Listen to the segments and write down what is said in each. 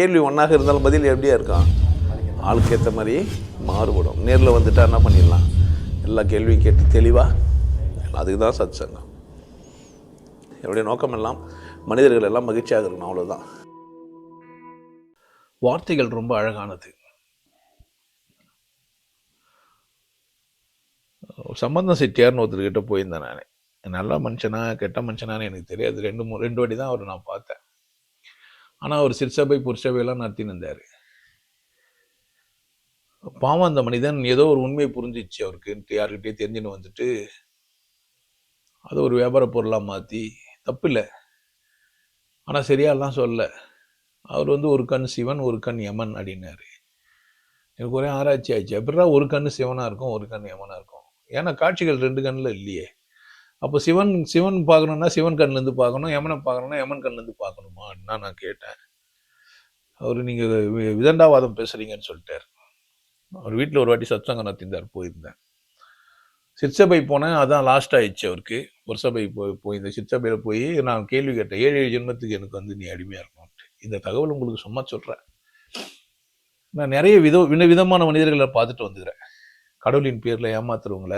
கேள்வி ஒன்றாக இருந்தாலும் பதில் எப்படியா இருக்கான் ஆளுக்கு ஏற்ற மாதிரி மாறுபடும். நேரில் வந்துட்டா என்ன பண்ணிடலாம்? எல்லா கேள்வியும் கேட்டு தெளிவாக அதுக்கு தான் சத் சங்கம் என்னுடைய நோக்கம் எல்லாம் மனிதர்கள் எல்லாம் மகிழ்ச்சியாக இருக்கணும் அவ்வளோதான் வார்த்தைகள் ரொம்ப அழகானது. சம்பந்தம் செட்டியார்னு ஒருத்தர்கிட்ட போயிருந்தேன் நான். நல்ல மனுஷனா கெட்ட மனுஷனான்னு எனக்கு தெரியாது. ரெண்டு மூணு ரெண்டு வாட்டி தான் அவர் நான் பார்த்தேன். ஆனால் அவர் சிற்சபை புற்சபையெல்லாம் நடத்தின்னு இருந்தார் பாவம் அந்த மனிதன் ஏதோ ஒரு உண்மையை புரிஞ்சிச்சு அவருக்கு. யாருக்கிட்டே தெரிஞ்சுன்னு வந்துட்டு அதை ஒரு வியாபார பொருளாக மாற்றி தப்பு இல்லை ஆனால் சரியாலாம் சொல்ல அவர் வந்து ஒரு கண் சிவன் ஒரு கண் யமன் அப்படின்னாரு. எனக்கு ஒரே ஆராய்ச்சி ஆயிடுச்சு. எப்படா ஒரு கண் சிவனாக இருக்கும் ஒரு கண் யமனாக இருக்கும்? ஏன்னா காட்சிகள் ரெண்டு கண்ணில் இல்லையே. அப்போ சிவன் சிவன் பார்க்கணுன்னா சிவன் கண்லேருந்து பார்க்கணும் யமனை பார்க்கணுன்னா யமன் கண்லேருந்து பார்க்கணுமா நான் நான் கேட்டேன். அவர் நீங்கள் விதண்டாவாதம் பேசுகிறீங்கன்னு சொல்லிட்டார். அவர் வீட்டில் ஒரு வாட்டி சத்சங்கம் நடத்திருந்தார் போயிருந்தேன். சிற்சபை போனேன் அதான் லாஸ்ட் ஆயிடுச்சு அவருக்கு. வருஷபை போய் போய் இந்த சிற்சபையில் போய் நான் கேள்வி கேட்டேன் ஏழு ஏழு ஜென்மத்துக்கு எனக்கு வந்து நீ அடிமையாக இருக்கணும்ட்டு இந்த தகவல் உங்களுக்கு சும்மா சொல்கிறேன் நான் நிறைய வித வின விதமான மனிதர்களை பார்த்துட்டு வந்துக்கிறேன். கடவுளின் பேரில் ஏமாத்துறவங்கள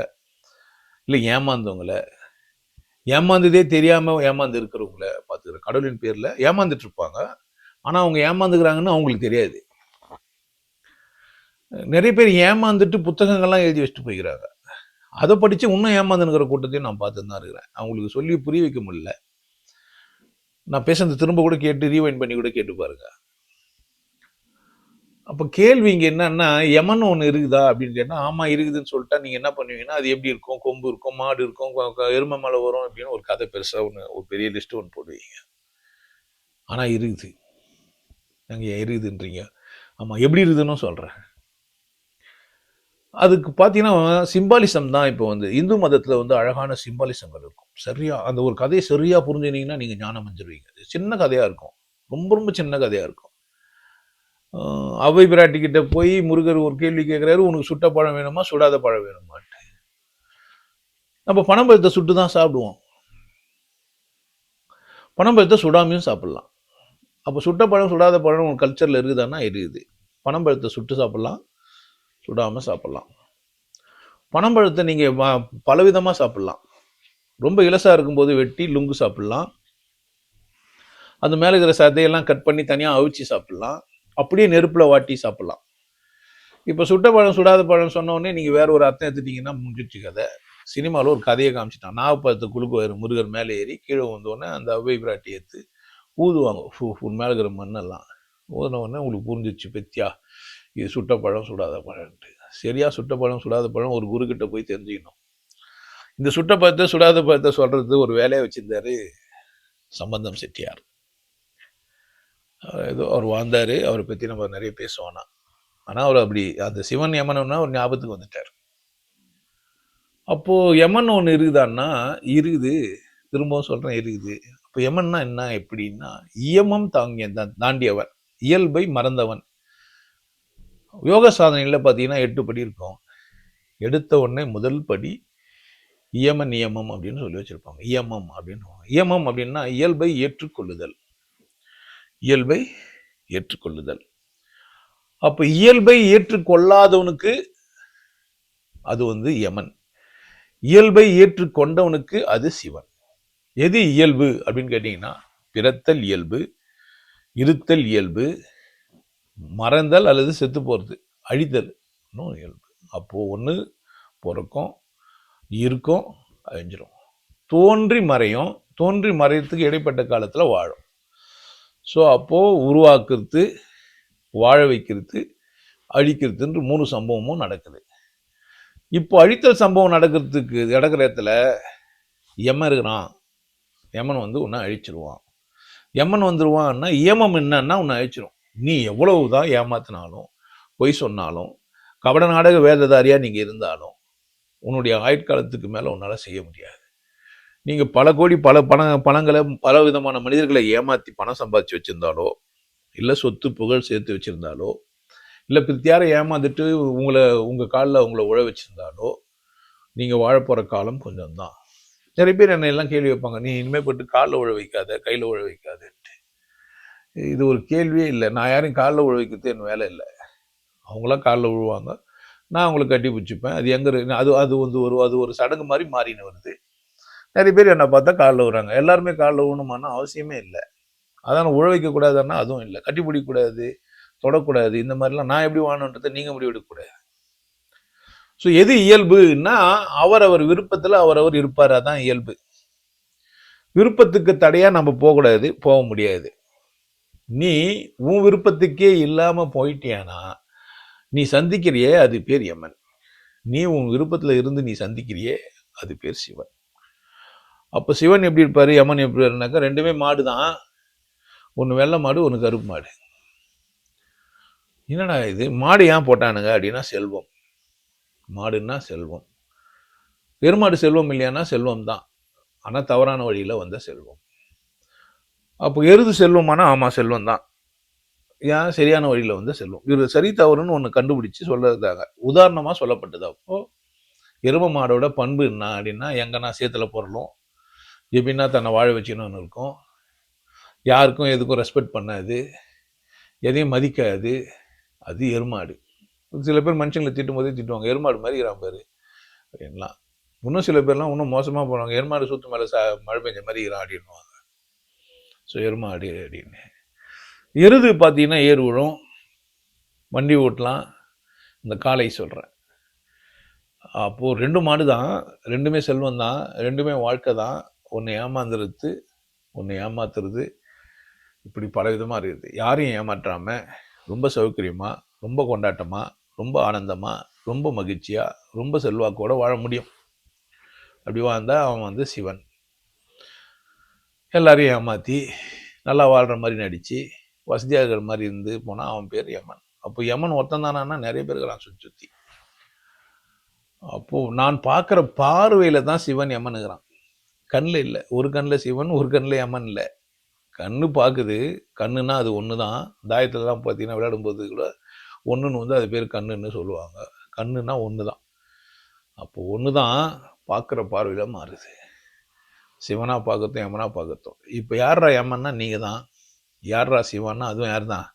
இல்லை ஏமாந்தவங்கள ஏமாந்ததே தெரியாமல் ஏமாந்து இருக்கிறவங்கள பார்த்துக்கிறேன். கடவுளின் பேரில் ஏமாந்துட்டு இருப்பாங்க. ஆனால் அவங்க ஏமாந்துக்கிறாங்கன்னு அவங்களுக்கு தெரியாது. நிறைய பேர் ஏமாந்துட்டு புத்தகங்கள்லாம் எழுதி வச்சுட்டு போய்க்கிறாங்க. அதை படித்து இன்னும் ஏமாந்துனுங்கிற கூட்டத்தையும் நான் பார்த்து தான் இருக்கிறேன். அவங்களுக்கு சொல்லி புரிய வைக்க முடியல. நான் பேசுனது திரும்ப கூட கேட்டு ரீவைண்ட் பண்ணி கூட கேட்டு பாருங்க. அப்போ கேள்வி இங்கே என்னன்னா எமன் ஒன்று இருக்குதா? அப்படின்னு கேட்டால் ஆமாம் இருக்குதுன்னு சொல்லிட்டா நீங்கள் என்ன பண்ணுவீங்கன்னா அது எப்படி இருக்கும்? கொம்பு இருக்கும் மாடு இருக்கும் எருமை மலை வரும் அப்படின்னு ஒரு கதை பெருசாக ஒன்று ஒரு பெரிய லிஸ்ட் ஒன்று போடுவீங்க. ஆனால் இருக்குது. நாங்கள் இருக்குதுன்றீங்க. ஆமாம் எப்படி இருக்குதுன்னு சொல்கிறேன் அதுக்கு பார்த்தீங்கன்னா சிம்பாலிசம் தான் இப்போ வந்து இந்து மதத்தில் வந்து அழகான சிம்பாலிசங்கள் இருக்கும். சரியாக அந்த ஒரு கதையை சரியாக புரிஞ்சுனீங்கன்னா நீங்கள் ஞானம் அஞ்சிருவீங்க அது சின்ன கதையாக இருக்கும். ரொம்ப ரொம்ப சின்ன கதையாக இருக்கும். அவை பிராட்டிக்கிட்ட போய் முருகர் ஒரு கேள்வி கேட்குறாரு உனக்கு சுட்ட பழம் வேணுமா? சுடாத பழம் வேணுமான்ட்டு நம்ம பனம்பழத்தை சுட்டு தான் சாப்பிடுவோம். பனம்பழத்தை சுடாமையும் சாப்பிட்லாம். அப்போ சுட்ட பழம் சுடாத பழம் உங்கள் கல்ச்சரில் இருக்குதான்னா இருக்குது. பனம்பழத்தை சுட்டு சாப்பிட்லாம் சுடாமல் சாப்பிட்லாம். பனம்பழத்தை நீங்கள் பலவிதமாக சாப்பிட்லாம். ரொம்ப இலசாக இருக்கும்போது வெட்டி லுங்கு சாப்பிட்லாம். அது மேலே இருக்கிற சதையெல்லாம் கட் பண்ணி தனியாக அவிச்சு சாப்பிட்லாம். அப்படியே நெருப்பில் வாட்டி சாப்பிட்லாம். இப்போ சுட்ட பழம் சுடாத பழம் சொன்னோடனே நீங்கள் வேற ஒரு அர்த்தம் எடுத்துட்டீங்கன்னா முடிஞ்சிடுச்சு கதை. சினிமாவில் ஒரு கதையை காமிச்சிட்டான். நாகப்பழத்தை வயிறு முருகர் மேலே ஏறி கீழே வந்தோடனே அந்த அவ்வை பிராட்டி எடுத்து ஊதுவாங்க. ஃபு ஃபுல் மேலே இருக்கிற மண்ணெல்லாம். ஊதின உங்களுக்கு புரிஞ்சிச்சு பெத்தியா இது சுட்ட பழம் சுடாத பழம்ன்ட்டு. சரியாக சுட்ட பழம் சுடாத பழம் ஒரு குருக்கிட்ட போய் தெரிஞ்சுக்கணும். இந்த சுட்ட பழத்தை சுடாத பழத்தை சொல்கிறது ஒரு வேலையை வச்சுருந்தாரு சம்பந்தம் செட்டியார். ஏதோ அவர் வாழ்ந்தார் அவரை பற்றி நம்ம நிறைய பேசுவோம்னா ஆனால் அவர் அப்படி அந்த சிவன் யமனம்னா ஒரு ஞாபகத்துக்கு வந்துட்டார். அப்போது யமன் ஒன்று இருக்குதான்னா இருக்குது. திரும்பவும் சொல்கிறேன் இருக்குது. அப்போ யமன்னா என்ன எப்படின்னா இயமம் தாங்கிய தான் தாண்டியவன் இயல்பை மறந்தவன். யோக சாதனையில் பார்த்தீங்கன்னா எட்டு படி இருக்கும். எடுத்த உடனே முதல் படி இயம நியமம் அப்படின்னு சொல்லி வச்சிருப்பாங்க. இயமம் அப்படின்னு இயமம் அப்படின்னா இயல்பை ஏற்றுக்கொள்ளுதல். இயல்பை ஏற்றுக்கொள்ளுதல். அப்போ இயல்பை ஏற்றுக்கொள்ளாதவனுக்கு அது வந்து யமன். இயல்பை ஏற்றுக்கொண்டவனுக்கு அது சிவன். எது இயல்பு அப்படின்னு கேட்டிங்கன்னா பிறத்தல் இயல்பு இருத்தல் இயல்பு மறந்தல் அல்லது செத்து போகிறது அழித்தல் இன்னும் இயல்பு. அப்போது ஒன்று பிறக்கும் இருக்கும் அழிஞ்சிரும். தோன்றி மறையும் தோன்றி மறையத்துக்கு இடைப்பட்ட காலத்தில் வாழும். ஸோ அப்போது உருவாக்குறது வாழ வைக்கிறது அழிக்கிறதுன்ற மூணு சம்பவமும் நடக்குது. இப்போ அழித்தல் சம்பவம் நடக்கிறதுக்கு நடக்கிற இடத்துல யமன் இருக்கிறான். யமன் வந்து உன்னை அழிச்சிருவான். யமன் வந்துடுவான்னா ஏமம் என்னன்னா உன்னை அழிச்சிரும். நீ எவ்வளவு தான் ஏமாத்தினாலும் பொய் சொன்னாலும் கபட நாடக வேததாரியா நீங்கள் இருந்தாலும் உன்னுடைய ஆயுட்காலத்துக்கு மேலே உன்னால் செய்ய முடியாது. நீங்கள் பல கோடி பல பண பணங்களை பல விதமான மனிதர்களை ஏமாற்றி பணம் சம்பாதிச்சு வச்சுருந்தாலோ இல்லை சொத்து புகழ் சேர்த்து வச்சுருந்தாலோ இல்லை பித்தியாரை ஏமாந்துட்டு உங்களை உங்கள் காலில் உங்களை உழ வச்சுருந்தாலோ நீங்கள் வாழப்போகிற காலம் கொஞ்சம் தான் நிறைய பேர் என்னை எல்லாம் கேள்வி வைப்பாங்க நீ இனிமேல் போட்டு காலில் உழ வைக்காத கையில் உழ வைக்காதுன்ட்டு. இது ஒரு கேள்வியே இல்லை. நான் யாரையும் காலில் உழ வைக்கிறது என் வேலை இல்லை. அவங்களாம் காலில் விழுவாங்க நான் அவங்கள கட்டி பிடிச்சிப்பேன். அது எங்கே இருக்கு அது அது வந்து ஒரு அது ஒரு சடங்கு மாதிரி மாறின்னு வருது. நிறைய பேர் என்னை பார்த்தா காலில் விடுறாங்க. எல்லாருமே காலில் ஊணுமானா அவசியமே இல்லை. அதான் உழவைக்கக்கூடாதுன்னா அதுவும் இல்லை. கட்டி பிடிக்கக்கூடாது தொடக்கூடாது இந்த மாதிரிலாம் நான் எப்படி வாணுன்றதை நீங்கள் முடிவெடுக்கக்கூடாது ஸோ எது இயல்புன்னா அவரவர் விருப்பத்தில் அவரவர் இருப்பார். அதான் இயல்பு. விருப்பத்துக்கு தடையாக நம்ம போகக்கூடாது போக முடியாது. நீ உன் விருப்பத்துக்கே இல்லாமல் போயிட்டியானா நீ சந்திக்கிறியே அது பேர் யமன். நீ உன் விருப்பத்தில் இருந்து நீ சந்திக்கிறியே அது பேர் சிவன். அப்போ சிவன் எப்படி இருப்பார் யமன் எப்படி இருந்தாக்கா ரெண்டுமே மாடு தான் ஒன்று வெள்ளை மாடு ஒன்று கருப்பு மாடு. என்னடா இது? மாடு ஏன் போட்டானுங்க அப்படின்னா செல்வம். மாடுன்னா செல்வம். பெருமாடு செல்வம் இல்லையானா செல்வம் தான் ஆனால் தவறான வழியில் வந்த செல்வம். அப்போ எருது செல்வமானா ஆமாம் செல்வம் தான் ஏன்? சரியான வழியில் வந்த செல்வம். இது சரி தவறுன்னு ஒன்று கண்டுபிடிச்சு சொல்கிறதுக்காக உதாரணமாக சொல்லப்பட்டது அப்போது எரும மாடோட பண்பு என்ன அப்படின்னா எங்கன்னா சேத்துல பொருளும் எப்படின்னா தன்னை வாழ வச்சுக்கணும்னு இருக்கும். யாருக்கும் எதுக்கும் ரெஸ்பெக்ட் பண்ணாது. எதையும் மதிக்காது. அது எருமாடு. சில பேர் மனுஷங்களை திட்டும் போதே திட்டுவாங்க. எருமாடு மாதிரி இருக்கிறான் பாரு அப்படின்லாம். இன்னும் சில பேர்லாம் இன்னும் மோசமாக போனாங்க எருமாடு சுத்து மேலே சா மழை பெஞ்ச மாதிரி இருக்கிறான் அப்படின்னுவாங்க. ஸோ எருமாடு அப்படின்னு. எருது பார்த்தீங்கன்னா ஏர் விழும். வண்டி ஓட்டலாம். இந்த காளை சொல்கிறேன் அப்போது ரெண்டு மாடு தான் ரெண்டுமே செல்வம் தான் ரெண்டுமே வாழ்க்கை தான் ஒன்று ஏமாந்துருது ஒன்று ஏமாத்துறது இப்படி பல விதமாக இருக்குது. யாரையும் ஏமாற்றாமல் ரொம்ப சௌகரியமாக ரொம்ப கொண்டாட்டமாக ரொம்ப ஆனந்தமாக ரொம்ப மகிழ்ச்சியாக ரொம்ப செல்வாக்கோட வாழ முடியும். அப்படி வாழ்ந்தால் அவன் வந்து சிவன். எல்லாரையும் ஏமாற்றி நல்லா வாழ்கிற மாதிரி நடித்து வசதியாக இருக்கிற மாதிரி இருந்து போனால் அவன் பேர் யமன். அப்போ யமன் ஒருத்தன் தானா நிறைய பேர் இருக்கிறான் சுற்றி சுற்றி அப்போது நான் பார்க்குற பார்வையில் தான் சிவன் யமனுங்கிறான் கண்ணில் இல்லை. ஒரு கண்ணில் சிவன் ஒரு கண்ணில் யமன் இல்லை. கண்ணு பார்க்குது கண்ணுன்னா அது ஒன்று தான் தாயத்துலலாம் பார்த்தீங்கன்னா விளையாடும்போது கூட ஒன்றுன்னு வந்து அது பேர் கண்ணுன்னு சொல்லுவாங்க. கண்ணுன்னா ஒன்று தான் அப்போ ஒன்று தான் பார்க்குற பார்வையில் மாறுது. சிவனாக பார்க்கட்டும் யமனாக பார்க்கட்டும் இப்போ யார்ரா யமன்னா நீங்கள் தான் யார்ரா சிவன்னா அதுவும் யார் தான்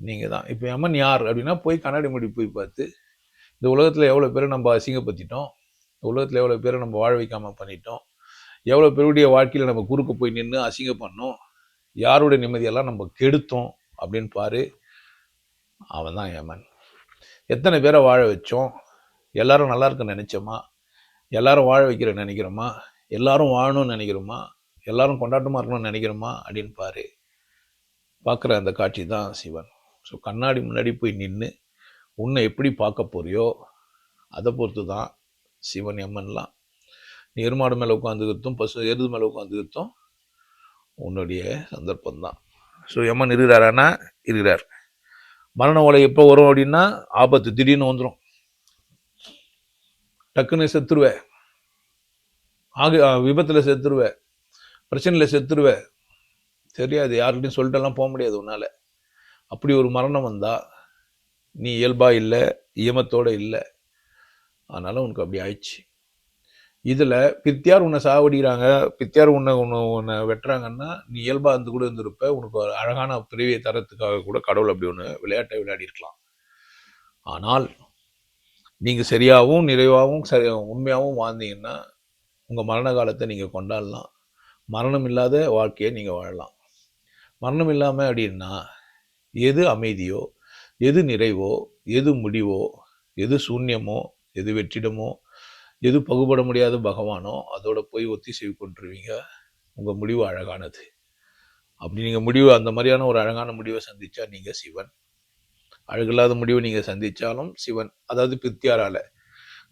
நீங்கள் தான் இப்போ யமன் யார் அப்படின்னா போய் கண்ணாடி முடி போய் பார்த்து இந்த உலகத்தில் எவ்வளோ பேரை நம்ம அசிங்கப்படுத்திட்டோம்? உலகத்தில் எவ்வளோ பேரை நம்ம வாழ வைக்காமல் பண்ணிட்டோம்? எவ்வளோ பேருடைய வாழ்க்கையில் நம்ம குறுக்க போய் நின்று அசிங்கம் பண்ணோம்? யாருடைய நிம்மதியெல்லாம் நம்ம கெடுத்தோம்? அப்படின்னு பாரு. அவன் தான் யமன். எத்தனை பேரை வாழ வச்சோம்? எல்லாரும் நல்லா இருக்க நினைச்சோமா? எல்லாரும் வாழ வைக்கிற நினைக்கிறோமா? எல்லாரும் வாழணும்னு நினைக்கிறோமா? எல்லாரும் கொண்டாட்டமாக இருக்கணும்னு நினைக்கிறோமா? அப்படின்னு பாரு. பார்க்குற அந்த காட்சி தான் சிவன். ஸோ கண்ணாடி முன்னாடி போய் நின்று உன்னை எப்படி பார்க்க போறியோ அதை பொறுத்து தான் சிவன் எம்மன்லாம் நீ எருமாடு மேலே உட்காந்துக்கிறதும் பசு எருது மேலே உட்காந்துக்கிறதும் உன்னுடைய சந்தர்ப்பம் தான் ஸோ எம்மன் இருக்கிறாரானா இருக்கிறார். மரண ஓலை எப்போ வரும் அப்படின்னா ஆபத்து திடீர்னு வந்துடும் டக்குன்னு செத்துருவ ஆக விபத்தில் செத்துருவ பிரச்சனையில் செத்துருவ தெரியாது யார்கிட்டையும் சொல்லிட்டெல்லாம் போக முடியாது உன்னால். அப்படி ஒரு மரணம் வந்தால் நீ இயல்பாக இல்லை இயமத்தோடு இல்லை. அதனால் உனக்கு அப்படி ஆயிடுச்சு. இதில் பித்தியார் உன்னை சாவடிக்கிறாங்க பித்தியார் உன்னை உன்னை உன்னை வெட்டுறாங்கன்னா நீ இயல்பாக இருந்து கூட இருந்திருப்ப உனக்கு ஒரு அழகான பிரிவியை தரத்துக்காக கூட கடவுள் அப்படி ஒன்று விளையாட்டை விளையாடி இருக்கலாம். ஆனால் நீங்கள் சரியாகவும் நிறைவாகவும் சரி உண்மையாகவும் வாழ்ந்தீங்கன்னா உங்கள் மரண காலத்தை நீங்கள் கொண்டாடலாம். மரணம் இல்லாத வாழ்க்கையை நீங்கள் வாழலாம். மரணம் இல்லாமல் அப்படின்னா எது அமைதியோ எது நிறைவோ எது முடிவோ எது சூன்யமோ எது வெற்றிடமோ எது பகுபட முடியாத பகவானோ அதோட போய் ஒத்திசைவு கொண்டுருவீங்க உங்கள் முடிவு அழகானது. அப்படி நீங்கள் முடிவு அந்த மாதிரியான ஒரு அழகான முடிவை சந்திச்சா நீங்கள் சிவன். அழகில்லாத முடிவை நீங்கள் சந்தித்தாலும் சிவன். அதாவது பித்தியாரால்.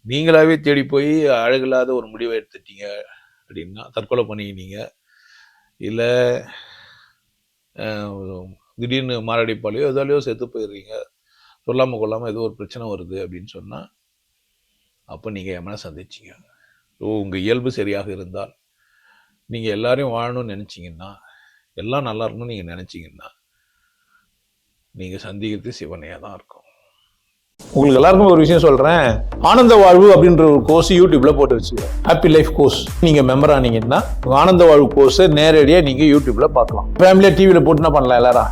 நீங்களாவே தேடி போய் அழகில்லாத ஒரு முடிவை எடுத்துட்டீங்க அப்படின்னா தற்கொலை பண்ணிக்கினீங்க. இல்லை திடீர்னு மாரடைப்பாலையோ எதாலையோ செத்து போயிடுறீங்க. சொல்லாமல் கொள்ளாமல் ஏதோ ஒரு பிரச்சனை வருது அப்படின்னு சொன்னால் அப்போ நீங்கள் எமனை சந்திச்சிங்க. ஸோ உங்கள் இயல்பு சரியாக இருந்தால் நீங்கள் எல்லாரையும் வாழணும்னு நினச்சிங்கன்னா எல்லாம் நல்லா இருக்கணும்னு நீங்கள் நினச்சிங்கன்னா நீங்கள் சந்திக்கிறது சிவனையாக தான் இருக்கும். உங்களுக்கு எல்லாருக்கும் ஒரு விஷயம் சொல்கிறேன் ஆனந்த வாழ்வு அப்படின்ற ஒரு கோர்ஸ் யூடியூப்பில் போட்டு வச்சு ஹாப்பி லைஃப் கோர்ஸ் நீங்கள் மெம்பர் ஆனீங்கன்னா ஆனந்த வாழ்வு கோர்ஸை நேரடியாக நீங்கள் யூடியூப்பில் பார்க்கலாம். ஃபேமிலியாக டிவியில் போட்டு என்ன பண்ணலாம் எல்லாரும்?